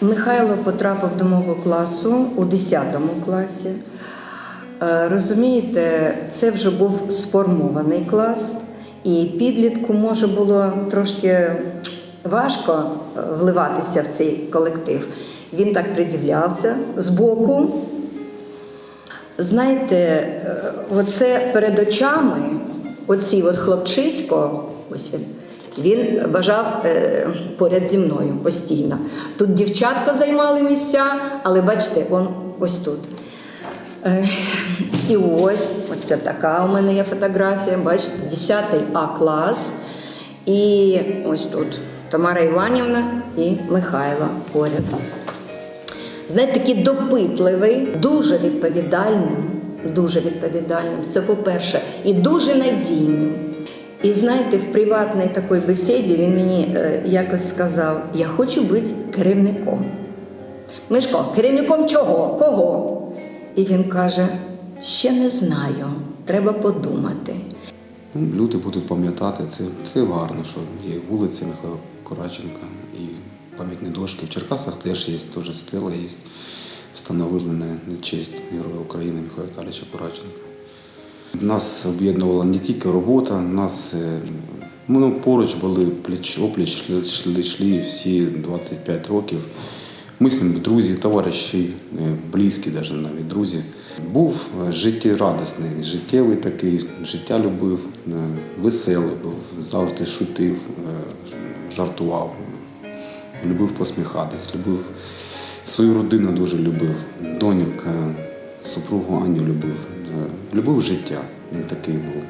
Михайло потрапив до мого класу у 10 класі. Е, Розумієте, це вже був сформований клас, і підлітку може було трошки важко е, вливатися в цей колектив. Він так придивлявся збоку. Знаєте, е, оце перед очами, оці от хлопчисько, ось він. Він бажав е, поряд зі мною постійно. Тут дівчатка займали місця, але бачите, он ось тут. Е, і ось, оце така у мене є фотографія. Бачите, 10 А клас. І ось тут Тамара Іванівна і Михайло поряд. Знаєте, такий допитливий, дуже відповідальним, дуже відповідальним. Це по-перше, і дуже надійним. І знаєте, в приватній такій бесіді він мені е, якось сказав: я хочу бути керівником. Мишко, керівником чого? Кого? І він каже: ще не знаю, треба подумати. Ну, люди будуть пам'ятати це. Це гарно, що є вулиця Михайла Кораченка і пам'ятні дошки. В Черкасах теж є, теж стела є. Встановили на честь Героя України Михайла Віталійовича Кораченка. Нас об'єднувала не тільки робота, нас е, ну, поруч були пліч опліч, йшли, всі 25 років. Ми з ним друзі, товариші, е, близькі, навіть навіть друзі. Був е, життєрадісний, життєвий такий, життя любив, веселий був, завжди шутив, жартував, любив посміхатись, любив свою родину дуже любив, доньок, супругу Аню любив, е, любив життя. Він такий був.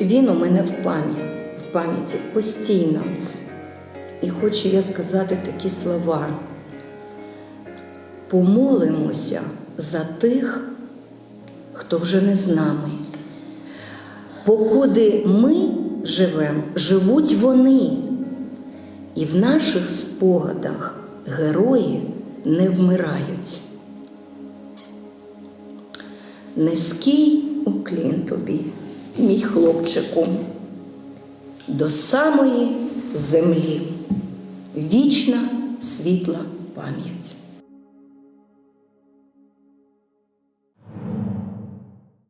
Він у мене в пам'яті, в пам'яті постійно. І хочу я сказати такі слова. Помолимося за тих, хто вже не з нами. Покуди ми живемо, живуть вони. І в наших спогадах герої не вмирають. Низький уклін тобі, мій хлопчику, до самої землі. Вічна світла пам'ять.